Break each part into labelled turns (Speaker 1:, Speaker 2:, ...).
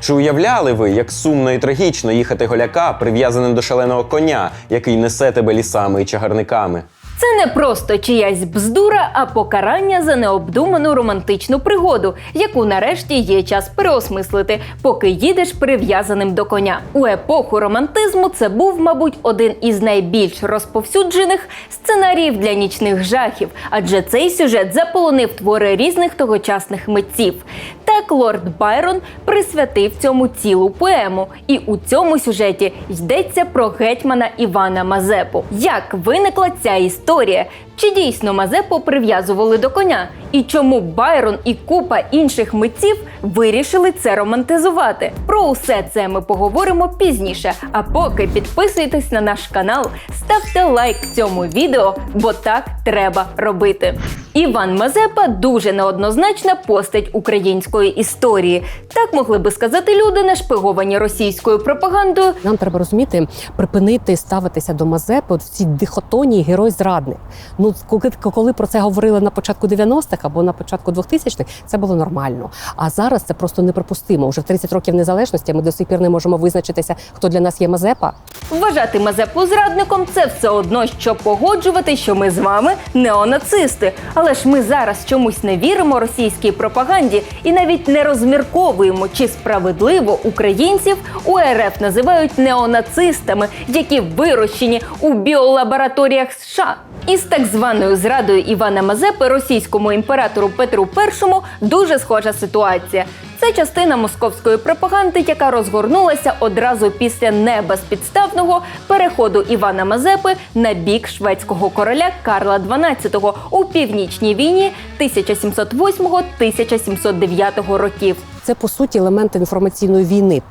Speaker 1: Чи уявляли ви, як сумно і трагічно їхати голяка, прив'язаним до шаленого коня, який несе тебе лісами і чагарниками?
Speaker 2: Це не просто чиясь бздура, а покарання за необдуману романтичну пригоду, яку нарешті є час переосмислити, поки їдеш прив'язаним до коня. У епоху романтизму це був, мабуть, один із найбільш розповсюджених сценаріїв для нічних жахів, адже цей сюжет заполонив твори різних тогочасних митців. Так лорд Байрон присвятив цьому цілу поему, і у цьому сюжеті йдеться про гетьмана Івана Мазепу. Як виникла ця історія? Вікторія Чи дійсно Мазепу прив'язували до коня? І чому Байрон і купа інших митців вирішили це романтизувати? Про усе це ми поговоримо пізніше. А поки підписуйтесь на наш канал, ставте лайк цьому відео, бо так треба робити. Іван Мазепа дуже неоднозначна постать української історії. Так могли би сказати люди, нашпиговані російською пропагандою
Speaker 3: Нам треба розуміти, припинити ставитися до Мазепи в цій дихотонії герой-зрадник. Ну, коли, коли про це говорили на початку 90-х або на початку 2000-х, це було нормально. А зараз це просто неприпустимо. Уже в 30 років незалежності ми до сих пір не можемо визначитися, хто для нас є Мазепа.
Speaker 2: Вважати Мазепу зрадником це все одно, що погоджувати, що ми з вами неонацисти. Але ж ми зараз чомусь не віримо російській пропаганді і навіть не розмірковуємо, чи справедливо українців у РФ називають неонацистами, які вирощені у біолабораторіях США. Із так званою зрадою Івана Мазепи російському імператору Петру І дуже схожа ситуація. Це частина московської пропаганди, яка розгорнулася одразу після небезпідставного переходу Івана Мазепи на бік шведського короля Карла XII у північній війні 1708-1709 років.
Speaker 3: Це по суті елемент інформаційної війни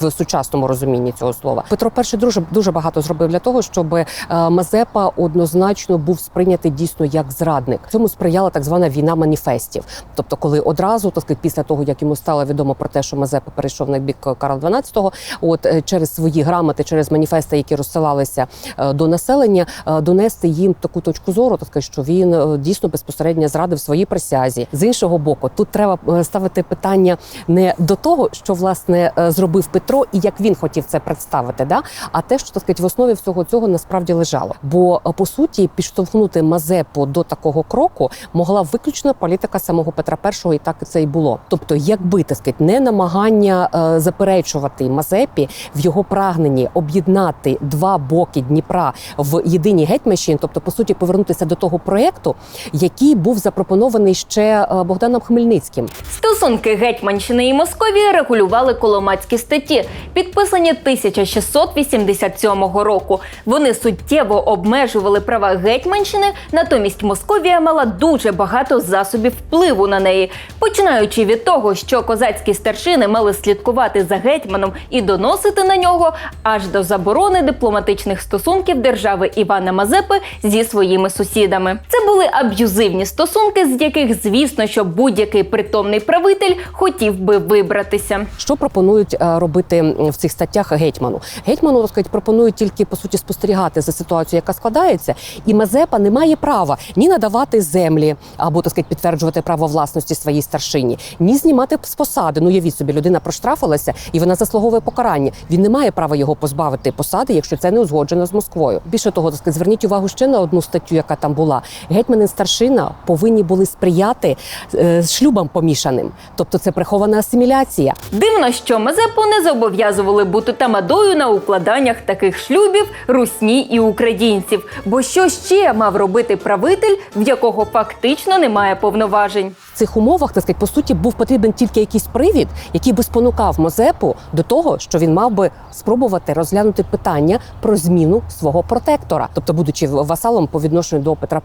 Speaker 3: в сучасному розумінні цього слова. Петро І дуже дуже багато зробив для того, щоб е, Мазепа однозначно був сприйнятий дійсно як зрадник. Цьому сприяла так звана війна маніфестів. Тобто, коли одразу так після того як йому стало відомо про те, що Мазепа перейшов на бік Карла XII, от е, через свої грамоти, через маніфести, які розсилалися е, до населення, донести їм таку точку зору, так що він дійсно безпосередньо зрадив своїй присязі. З іншого боку, тут треба ставити питання не до того, що власне е, зробив Петро і як він хотів це представити, да а те, що так сказати, в основі всього цього насправді лежало. Бо е, по суті підштовхнути Мазепу до такого кроку могла виключно політика самого Петра І, і так це і було. Тобто, якби так сказати, не намагання е, заперечувати Мазепі в його прагненні об'єднати два боки Дніпра в єдиній гетьманщині, тобто по суті повернутися до того проєкту, який був запропонований ще Богданом Хмельницьким.
Speaker 2: Стосунки Гетьманщини і Московії регулювали коломацькі статті, підписані 1687 року. Вони суттєво обмежували права Гетьманщини, натомість Московія мала дуже багато засобів впливу на неї, починаючи від того, що козацькі старшини мали слідкувати за гетьманом і доносити на нього, аж до заборони дипломатичних стосунків держави Івана Мазепи зі своїми сусідами. Це були аб'юзивні стосунки, з яких, звісно, що будь-який притомний правитель хотів би вибратися.
Speaker 3: Що пропонують е, робити в цих статтях гетьману? Гетьману сказати, пропонують тільки по суті спостерігати за ситуацією, яка складається, і Мазепа не має права ні надавати землі або так сказати, підтверджувати право власності своїй старшині, ні знімати з посади. Ну явіть собі, людина проштрафилася і вона заслуговує покарання. Він не має права його позбавити посади, якщо це не узгоджено з Москвою. Більше того, так сказати, зверніть увагу ще на одну статтю, яка там була. Гетьман і старшина повинні були сприяти е, шлюбам помішаним, тобто це прихована асиміляція.
Speaker 2: Дивно, що Мазепу не зобов'язували бути тамадою на укладаннях таких шлюбів русні і українців. Бо що ще мав робити правитель, в якого фактично немає повноважень?
Speaker 3: В цих умовах, так сказати, по суті, був потрібен тільки якийсь привід, який би спонукав Мозепу до того, що він мав би спробувати розглянути питання про зміну свого протектора, тобто будучи васалом по відношенню до Петра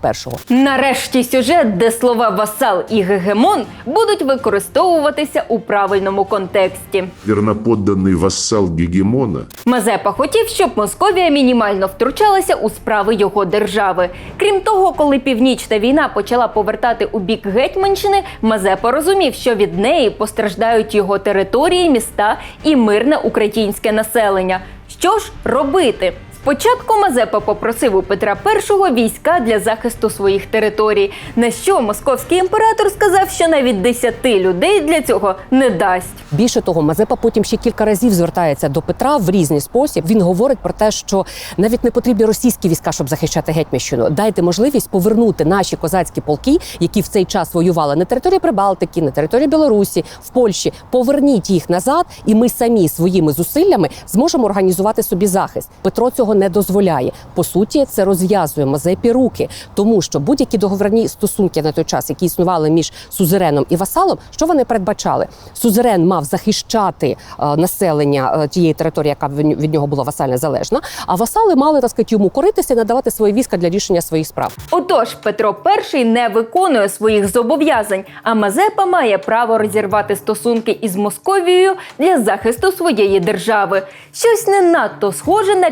Speaker 3: І.
Speaker 2: Нарешті сюжет, де слова васал і гегемон будуть використовуватися у правильному контексті.
Speaker 4: верноподданный вассал Гегемона
Speaker 2: Мазепа хотів, щоб Московія мінімально втручалася у справи його держави. Крім того, коли північна війна почала повертати у бік Гетьманщини, Мазепа розумів, що від неї постраждають його території, міста і мирне українське населення. Що ж робити? Спочатку Мазепа попросив у Петра І війська для захисту своїх територій, на що московський імператор сказав, що навіть десяти людей для цього не дасть.
Speaker 3: Більше того, Мазепа потім ще кілька разів звертається до Петра в різний спосіб. Він говорить про те, що навіть не потрібні російські війська, щоб захищати гетьманщину. Дайте можливість повернути наші козацькі полки, які в цей час воювали на території Прибалтики, на території Білорусі, в Польщі. Поверніть їх назад, і ми самі своїми зусиллями зможемо організувати собі захист. Петро цього не дозволяє. По суті, це розв'язує Мазепі руки, тому що будь-які договірні стосунки на той час, які існували між сузереном і васалом, що вони передбачали? Сузерен мав захищати е, населення е, тієї території, яка від нього була васально залежна. А васали мали так сказати, йому коритися і надавати свої війська для рішення своїх справ.
Speaker 2: Отож, Петро І не виконує своїх зобов'язань, а Мазепа має право розірвати стосунки із Московією для захисту своєї держави. Щось не надто схоже на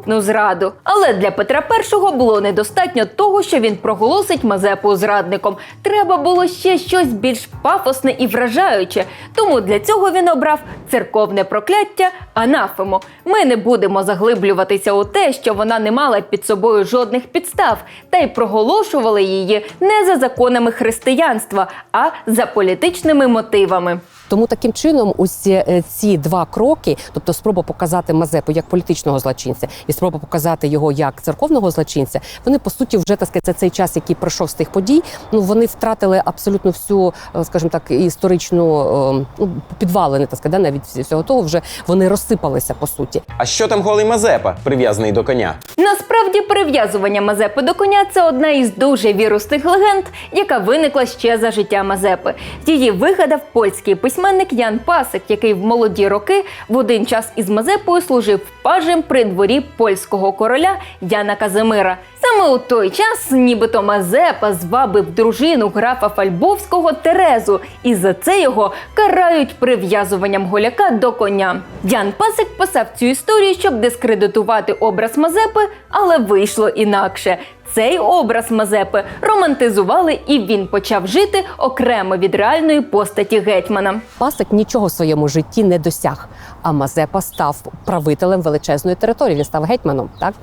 Speaker 2: підступну зраду. Але для Петра І було недостатньо того, що він проголосить Мазепу зрадником. Треба було ще щось більш пафосне і вражаюче. Тому для цього він обрав церковне прокляття анафему. Ми не будемо заглиблюватися у те, що вона не мала під собою жодних підстав, та й проголошували її не за законами християнства, а за політичними мотивами.
Speaker 3: Тому таким чином, ось е, ці два кроки, тобто спроба показати Мазепу як політичного злочинця, і спроба показати його як церковного злочинця, вони по суті вже так сказати, за цей час, який пройшов з тих подій, ну вони втратили абсолютно всю, е, скажімо так, історичну е, ну, підвалини, так сказати, навіть всього того вже вони розсипалися по суті.
Speaker 1: А що там голий Мазепа, прив'язаний до коня?
Speaker 2: Насправді, прив'язування Мазепи до коня це одна із дуже вірусних легенд, яка виникла ще за життя Мазепи. Її вигадав польський письменник Ян Пасик, який в молоді роки в один час із Мазепою служив пажем при дворі польського короля Яна Казимира. Саме у той час, нібито Мазепа звабив дружину графа Фальбовського Терезу, і за це його карають прив'язуванням голяка до коня. Ян Пасик писав цю історію, щоб дискредитувати образ Мазепи, але вийшло інакше. Цей образ Мазепи романтизували, і він почав жити окремо від реальної постаті гетьмана.
Speaker 3: Пасик нічого в своєму житті не досяг. А Мазепа став правителем величезної території. Він став гетьманом. Так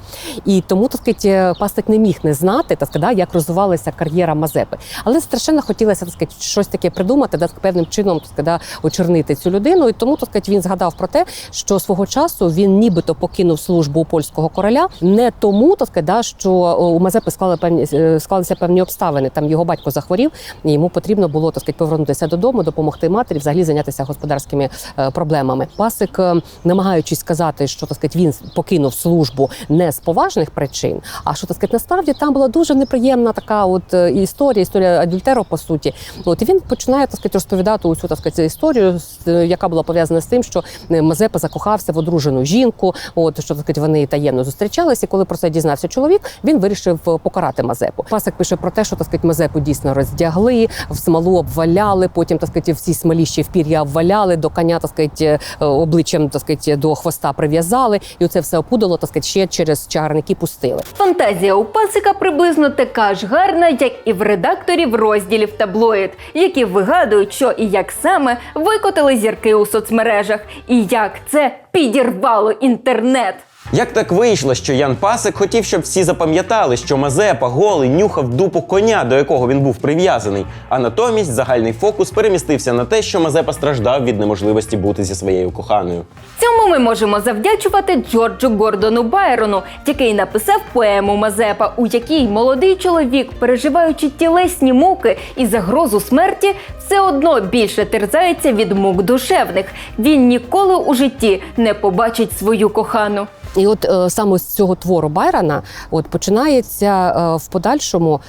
Speaker 3: і тому так сказати, Пасик не міг не знати, так сказати, як розвивалася кар'єра Мазепи. Але страшенно хотілося так сказати, щось таке придумати, так, певним чином так сказати, очернити цю людину. І тому так сказати, він згадав про те, що свого часу він нібито покинув службу у польського короля не тому, так сказати, що у Мазепи склали певні е, склалися певні обставини. Там його батько захворів, і йому потрібно було так сказати, повернутися додому, допомогти матері, взагалі зайнятися господарськими е, проблемами. Пасик, е, намагаючись сказати, що так сказати, він покинув службу не з поважних причин, а що так сказати, насправді там була дуже неприємна така от історія, історія адюльтеру, по суті. От і він починає так сказати, розповідати усю так сказати, історію, яка була пов'язана з тим, що Мазепа закохався в одружену жінку. От що так сказати, вони таємно зустрічалися. І коли про це дізнався чоловік, він вирішив покарати Мазепу. Пасик пише про те, що так сказати, Мазепу дійсно роздягли, в смолу обваляли. Потім так сказати, всі смолі ще в пір'я обваляли, до коня так сказати, е, обличчям так сказати, до хвоста прив'язали, і оце все опудало так сказати, ще через чагарники пустили.
Speaker 2: Фантазія у пасика приблизно така ж гарна, як і в редакторів розділів таблоїд, які вигадують, що і як саме викотили зірки у соцмережах, і як це підірвало інтернет.
Speaker 1: Як так вийшло, що Ян Пасик хотів, щоб всі запам'ятали, що Мазепа голий нюхав дупу коня, до якого він був прив'язаний, а натомість загальний фокус перемістився на те, що Мазепа страждав від неможливості бути зі своєю коханою.
Speaker 2: Цьому ми можемо завдячувати Джорджу Гордону Байрону, який написав поему Мазепа, у якій молодий чоловік, переживаючи тілесні муки і загрозу смерті, все одно більше терзається від мук душевних. Він ніколи у житті не побачить свою кохану.
Speaker 3: І от е, саме з цього твору Байрона от починається е, в подальшому.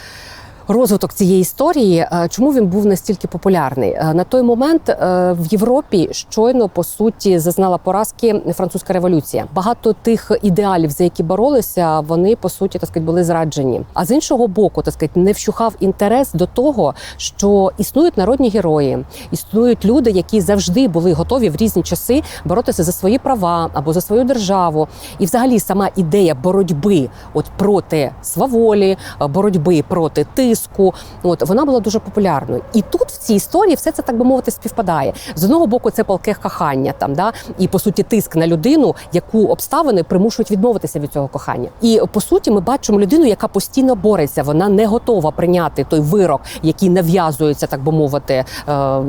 Speaker 3: Розвиток цієї історії, е, чому він був настільки популярний Е, на той момент е, в Європі щойно по суті зазнала поразки французька революція. Багато тих ідеалів, за які боролися, вони по суті так сказати, були зраджені. А з іншого боку, так сказати, не вщухав інтерес до того, що існують народні герої, існують люди, які завжди були готові в різні часи боротися за свої права або за свою державу. І, взагалі, сама ідея боротьби от проти сваволі, боротьби проти тиску. Тиску. От вона була дуже популярною. І тут в цій історії все це так би мовити співпадає. З одного боку, це палке кохання там, да і по суті тиск на людину, яку обставини примушують відмовитися від цього кохання. І по суті, ми бачимо людину, яка постійно бореться. Вона не готова прийняти той вирок, який нав'язується, так би мовити, е,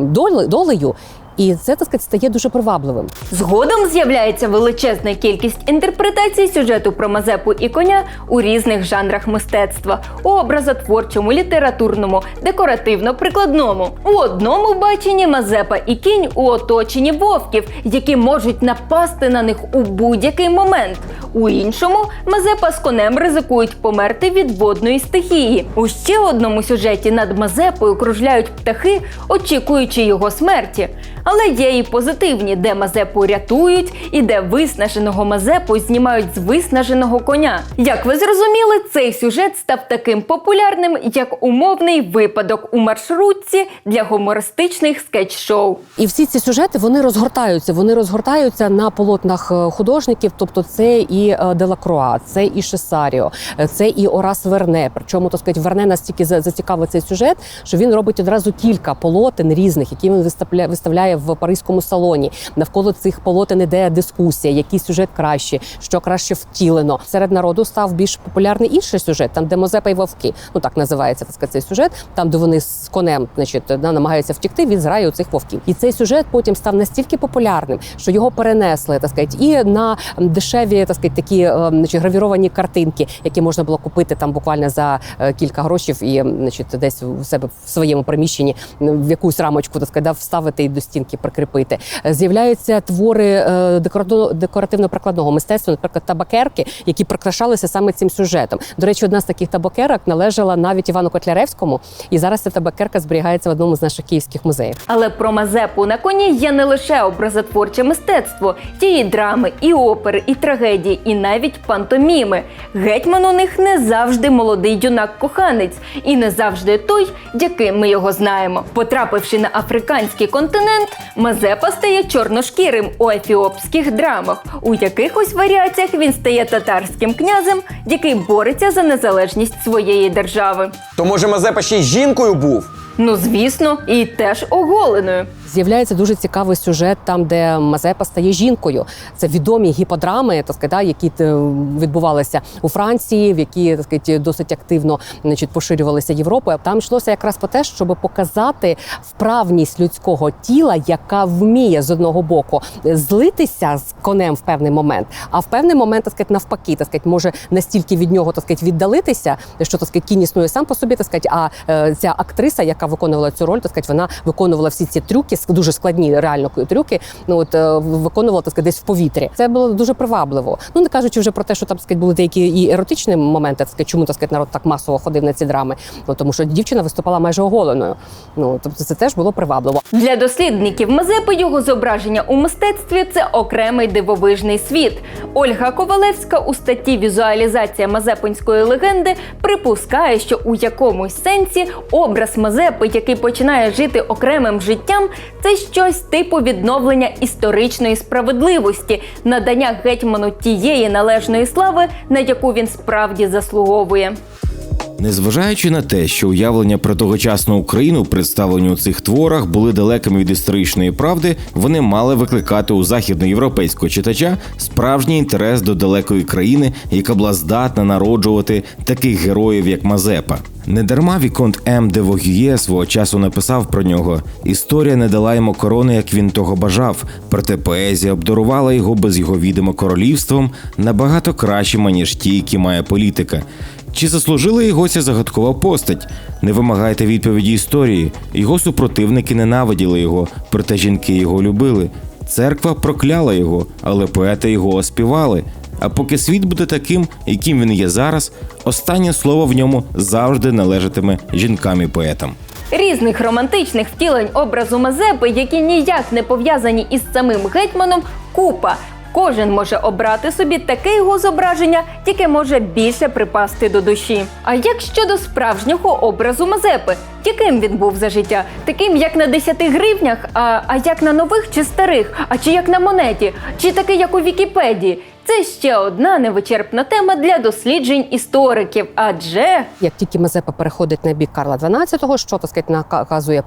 Speaker 3: долею. І це так сказати, стає дуже привабливим.
Speaker 2: Згодом з'являється величезна кількість інтерпретацій сюжету про Мазепу і коня у різних жанрах мистецтва: у образотворчому, літературному, декоративно-прикладному. У одному баченні Мазепа і кінь у оточенні вовків, які можуть напасти на них у будь-який момент. У іншому Мазепа з конем ризикують померти від водної стихії. У ще одному сюжеті над Мазепою кружляють птахи, очікуючи його смерті. Але є і позитивні, де Мазепу рятують, і де виснаженого Мазепу знімають з виснаженого коня. Як ви зрозуміли, цей сюжет став таким популярним, як умовний випадок у маршрутці для гумористичних скетч-шоу.
Speaker 3: І всі ці сюжети вони розгортаються. Вони розгортаються на полотнах е, художників. Тобто, це і е, Делакруа, це і Шесаріо, е, це і Орас Верне. Причому так сказати, Верне настільки за- зацікавив цей сюжет, що він робить одразу кілька полотен різних, які він виставляє, виставляє в паризькому салоні. Навколо цих полотен іде дискусія, який сюжет краще, що краще втілено. Серед народу став більш популярний інший сюжет, там де Мозепа і вовки. Ну так називається так сказати, цей сюжет, там де вони з конем, значить, намагаються втікти від зграю цих вовків. І цей сюжет потім став настільки популярним, що його перенесли, так сказати, і на дешеві, так сказати, такі е, значить, гравіровані картинки, які можна було купити там буквально за е, кілька грошів і значить, десь у себе в своєму приміщенні в якусь рамочку так сказати, вставити і до стінки прикріпити. Е, З'являються твори е, декоративно- декоративно-прикладного мистецтва, наприклад, табакерки, які прикрашалися саме цим сюжетом. До речі, одна з таких табакерок належала навіть Івану Котляревському, і зараз ця табакерка зберігається в одному з наших київських музеїв.
Speaker 2: Але про Мазепу на коні є не лише образотворче мистецтво, і драми, і опери, і трагедії, і навіть пантоміми. Гетьман у них не завжди молодий юнак-коханець, і не завжди той, яким ми його знаємо. Потрапивши на африканський континент, Мазепа стає чорношкірим у ефіопських драмах. У якихось варіаціях він стає татарським князем, який бореться за незалежність своєї держави.
Speaker 1: То може Мазепа ще й жінкою був?
Speaker 2: Ну звісно, і теж оголеною.
Speaker 3: З'являється дуже цікавий сюжет, там де Мазепа стає жінкою. Це відомі гіподрами, так сказати, які е, відбувалися у Франції, в які так сказати, досить активно значить, поширювалися Європою. Там йшлося якраз про те, щоб показати вправність людського тіла, яка вміє з одного боку злитися з конем в певний момент, а в певний момент так сказати, навпаки, так сказати, може настільки від нього так сказати, віддалитися, що так сказати, кінь існує сам по собі, так сказати, а е, ця актриса, яка виконувала цю роль, так сказати, вона виконувала всі ці трюки, дуже складні реально трюки. Ну от е, виконувала так сказати, десь в повітрі. Це було дуже привабливо. Ну не кажучи вже про те, що там сказати, були деякі і еротичні моменти, так чому так сказати, народ так масово ходив на ці драми. Ну тому що дівчина виступала майже оголеною. Ну тобто це теж було привабливо.
Speaker 2: Для дослідників Мазепи його зображення у мистецтві це окремий дивовижний світ. Ольга Ковалевська у статті Візуалізація Мазепинської легенди припускає, що у якомусь сенсі образ Мазепи, який починає жити окремим життям, це щось типу відновлення історичної справедливості, надання гетьману тієї належної слави, на яку він справді заслуговує.
Speaker 5: Незважаючи на те, що уявлення про тогочасну Україну, представлені у цих творах, були далекими від історичної правди, вони мали викликати у західноєвропейського читача справжній інтерес до далекої країни, яка була здатна народжувати таких героїв, як Мазепа. Недарма Віконт М. де Вогює свого часу написав про нього: історія не дала йому корони, як він того бажав, проте поезія обдарувала його без його відомо королівством набагато кращим, ніж ті, які має політика. Чи заслужила його ця загадкова постать? Не вимагайте відповіді історії. Його супротивники ненавиділи його, проте жінки його любили. Церква прокляла його, але поети його оспівали. А поки світ буде таким, яким він є зараз, останнє слово в ньому завжди належатиме жінкам і поетам.
Speaker 2: Різних романтичних втілень образу Мазепи, які ніяк не пов'язані із самим гетьманом, купа. Кожен може обрати собі таке його зображення, яке може більше припасти до душі. А як щодо справжнього образу Мазепи, яким він був за життя? Таким, як на 10 гривнях, а, а як на нових чи старих, а чи як на монеті, чи такий, як у Вікіпедії? Це ще одна невичерпна тема для досліджень істориків, адже
Speaker 3: Як тільки Мазепа переходить на бік Карла XII, що так сказати, наказує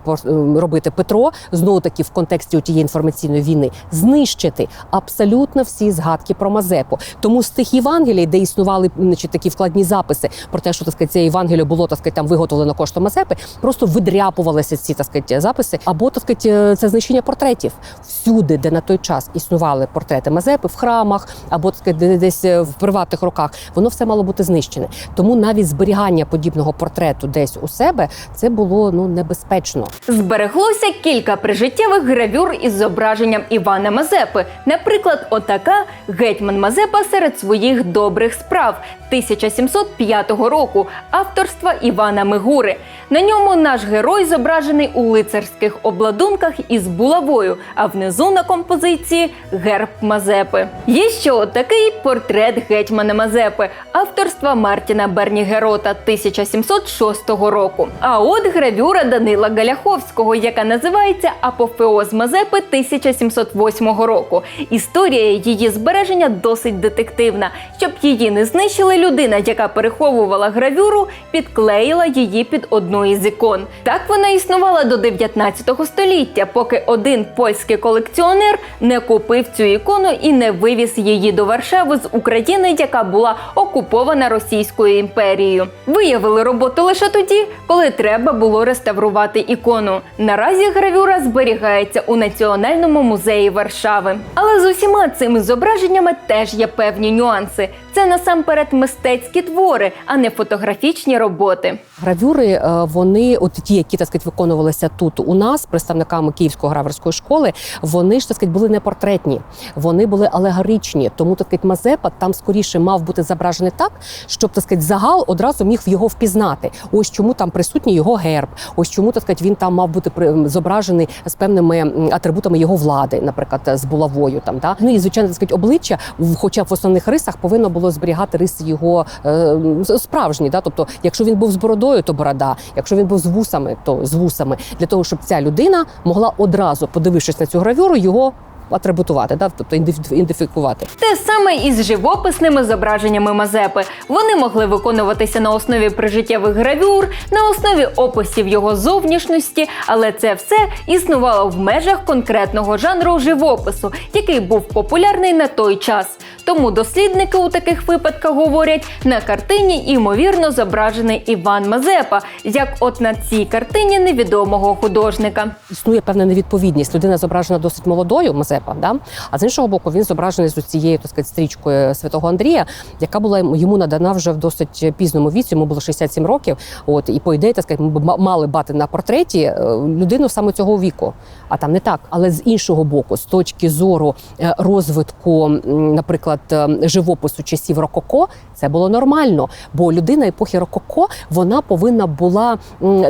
Speaker 3: робити Петро, знову таки в контексті тієї інформаційної війни, знищити абсолютно всі згадки про Мазепу. Тому з тих Євангелій, де існували значить, такі вкладні записи про те, що так сказати, це Євангеліє було так сказати, там виготовлено коштом Мазепи, просто видряпувалися ці так сказати, записи, або так сказати, це знищення портретів всюди, де на той час існували портрети Мазепи в храмах, або сказати, десь е, в приватних руках, воно все мало бути знищене. Тому навіть зберігання подібного портрету десь у себе це було ну небезпечно.
Speaker 2: збереглося кілька прижиттєвих гравюр із зображенням Івана Мазепи. Наприклад, отака гетьман Мазепа серед своїх добрих справ 1705 року авторства Івана Мигури. На ньому наш герой зображений у лицарських обладунках із булавою, а внизу на композиції герб Мазепи. Є ще отакий портрет гетьмана Мазепи авторства Мартіна Бернігерота 1706 року. А от гравюра Данила Галяховського, яка називається Апофеоз Мазепи 1708 року. Історія її збереження досить детективна. Щоб її не знищили, людина, яка переховувала гравюру, підклеїла її під одну із ікон. Так вона існувала до 19 століття, поки один польський колекціонер не купив цю ікону і не вивіз її до Варшави з України, яка була окупована Російською імперією. Виявили роботу лише тоді, коли треба було реставрувати ікону. Наразі гравюра зберігається у Національному музеї Варшави. Але з усіма цими зображеннями теж є певні нюанси. Це насамперед мистецькі твори, а не фотографічні роботи.
Speaker 3: Гравюри е, вони, от ті, які так сказати, виконувалися тут у нас, представниками Київської граверської школи, вони ж так сказати, були не портретні, вони були алегоричні. Тому так сказати, Мазепа там скоріше мав бути зображений так, щоб так сказати, загал одразу міг його впізнати. Ось чому там присутній його герб. Ось чому так сказати, він там мав бути зображений з певними атрибутами його влади, наприклад, з булавою. Там да ну і звичайно так сказати, обличчя, хоча б в основних рисах повинно було зберігати риси його е, справжні. Да? Тобто, якщо він був з бородою, то борода. Якщо він був з вусами, то з вусами, для того, щоб ця людина могла одразу, подивившись на цю гравюру, його атрибутувати, да? тобто ідентифікувати.
Speaker 2: Те саме і з живописними зображеннями Мазепи. Вони могли виконуватися на основі прижиттєвих гравюр, на основі описів його зовнішності, але це все існувало в межах конкретного жанру живопису, який був популярний на той час. Тому дослідники у таких випадках говорять, на картині ймовірно зображений Іван Мазепа, як от на цій картині невідомого художника.
Speaker 3: Існує певна невідповідність. Людина зображена досить молодою, Мазепа, да? а з іншого боку, він зображений з цією так сказати, стрічкою святого Андрія, яка була йому- надана вже в досить пізному віці. Йому було 67 років. От і по ідеї, так сказати, ми мали бати на портреті е, людину саме цього віку. А там не так. Але з іншого боку, з точки зору е, розвитку, наприклад, е, живопису часів Рококо, це було нормально. Бо людина епохи Рококо вона повинна була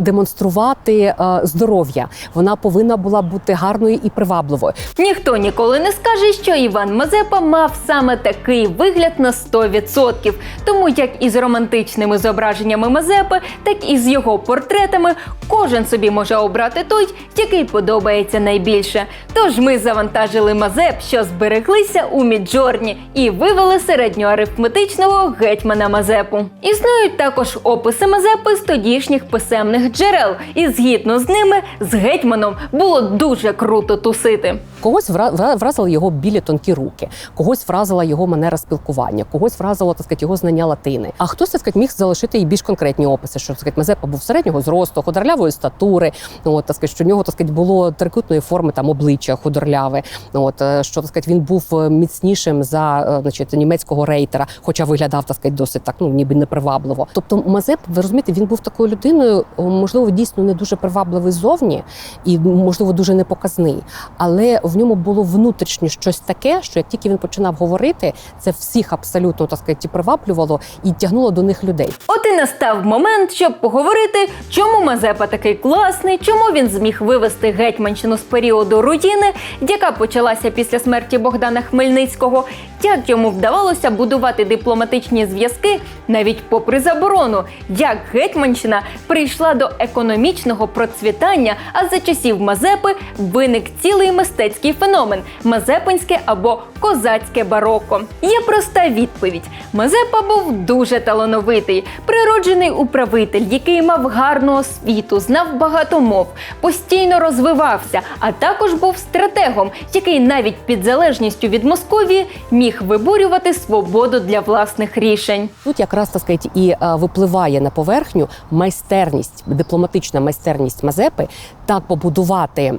Speaker 3: демонструвати здоров'я. Вона повинна була бути гарною і привабливою.
Speaker 2: Ніхто ніколи не скаже, що Іван Мазепа мав саме такий вигляд на 100%. Тому як із романтичними зображеннями Мазепи, так і з його портретами кожен собі може обрати той, який подобається найбільше. Тож ми завантажили Мазеп, що збереглися у Міджорні, і вивели середньоарифметичного гетьмана Мазепу. Існують також описи Мазепи з тодішніх писемних джерел, і згідно з ними з гетьманом було дуже круто тусити.
Speaker 3: Когось вра- вра- вразили його білі тонкі руки, когось вразила його манера спілкування, когось вразило так сказати, його знання латини. А хтось так сказати, міг залишити і більш конкретні описи, що так сказати, Мазепа був середнього зросту, худорлявої статури. От так сказати, що в нього так сказати, було трикутної форми там обличчя худорляве. От е, що так сказати, він був е, міцнішим за е, значить, німецького рейтера, хоча виглядав так сказати, досить так, ну ніби непривабливо. Тобто Мазеп, ви розумієте, він був такою людиною, можливо, дійсно не дуже привабливий зовні і можливо дуже непоказний, але в ньому було внутрішнє щось таке, що як тільки він починав говорити, це всіх абсолютно так сказати, приваблювало і тягнуло до них людей.
Speaker 2: От і настав момент, щоб поговорити, чому Мазепа такий класний, чому він зміг вивести гетьманщину з періоду руїни, яка почалася після смерті Богдана Хмельницького, як йому вдавалося будувати дипломатичні зв'язки навіть попри заборону, як гетьманщина прийшла до економічного процвітання, а за часів Мазепи виник цілий мистецький феномен мазепинське або козацьке бароко? Є проста відповідь: Мазепа був дуже талановитий, природжений управитель, який мав гарну освіту, знав багато мов, постійно розвивався, а також був стратегом, який навіть під залежністю від Московії міг виборювати свободу для власних рішень.
Speaker 3: Тут якраз так сказати, і е, випливає на поверхню майстерність, дипломатична майстерність Мазепи так побудувати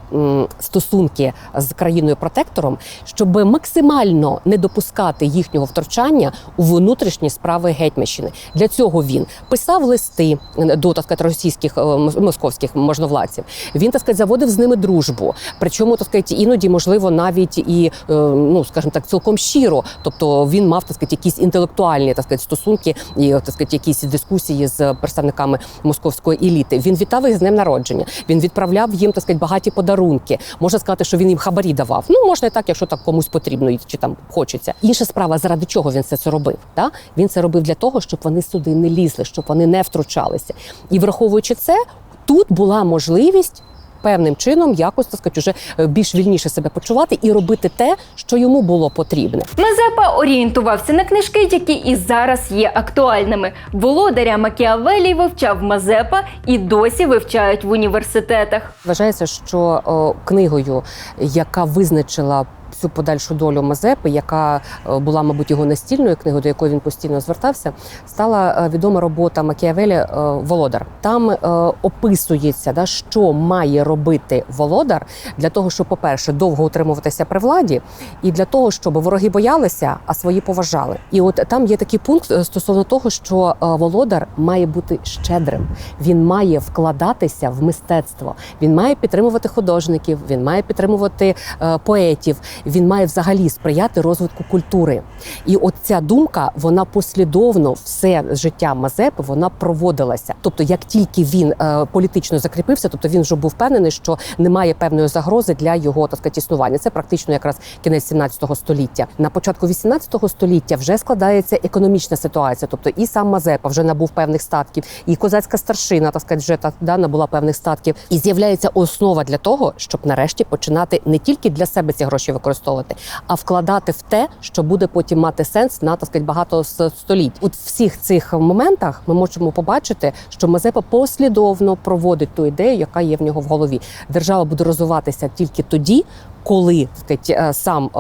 Speaker 3: стосунки з країною протектором, щоб максимально не допускати їхнього втручання у внутрішні справи гетьманщини. Для цього він писав листи до так сказати, російських е, московських можновладців. Він так сказати, заводив з ними дружбу. Причому так сказати, іноді можливо навіть і е, ну скажімо так, цілком щиро. Тобто він мав так сказати, якісь інтелектуальні так сказати, стосунки і так сказати, якісь дискусії з представниками московської еліти. Він вітав їх з днем народження. Він відправляв їм так сказати, багаті подарунки. Можна сказати, що він їм хабарі давав. Ну можна і так, якщо так комусь потрібно чи там хочеться. Інша справа, заради чого він це робив? Та Він це робив для того, щоб вони сюди не лізли, щоб вони не втручалися. І враховуючи це, тут була можливість. Певним чином якось так сказати, уже е, більш вільніше себе почувати і робити те, що йому було потрібне.
Speaker 2: Мазепа орієнтувався на книжки, які і зараз є актуальними. Володаря Макіавелі вивчав Мазепа і досі вивчають в університетах.
Speaker 3: Вважається, що о, книгою, яка визначила всю подальшу долю Мазепи, яка е, була, мабуть, його настільною книгою, до якої він постійно звертався, стала е, відома робота Макіавелі е, Володар. Там описується, да, що має робити володар для того, щоб, по-перше, довго утримуватися при владі, і для того, щоб вороги боялися, а свої поважали. І от там є такий пункт стосовно того, що володар має бути щедрим. Він має вкладатися в мистецтво. Він має підтримувати художників, він має підтримувати поетів. Він має взагалі сприяти розвитку культури. І от ця думка, вона послідовно все життя Мазепи вона проводилася. Тобто, як тільки він е, політично закріпився, тобто він вже був впевнений, що немає певної загрози для його так сказати, існування. Це практично якраз кінець 17 століття. На початку 18 століття вже складається економічна ситуація. Тобто і сам Мазепа вже набув певних статків, і козацька старшина, так сказати, вже так да, набула певних статків. І з'являється основа для того, щоб нарешті починати не тільки для себе ці гроші використовувати, а вкладати в те, що буде потім мати сенс на так сказати, багато століть. От всіх цих моментах ми можемо побачити, що Мазепа послідовно проводить ту ідею, яка є в нього в голові. Держава буде розвиватися тільки тоді. Коли так е, сам е,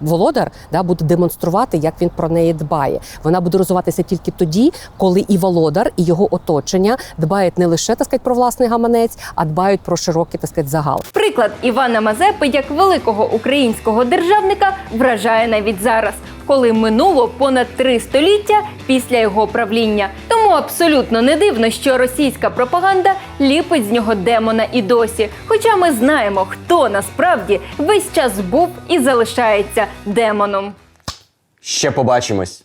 Speaker 3: володар да, буде демонструвати, як він про неї дбає, вона буде розвиватися тільки тоді, коли і володар, і його оточення дбають не лише так сказати, про власний гаманець, а дбають про широкий так сказати, загал.
Speaker 2: Приклад Івана Мазепи як великого українського державника вражає навіть зараз, коли минуло понад три століття після його правління. Тому абсолютно не дивно, що російська пропаганда ліпить з нього демона і досі. Хоча ми знаємо, хто насправді весь час був і залишається демоном.
Speaker 1: Ще побачимось.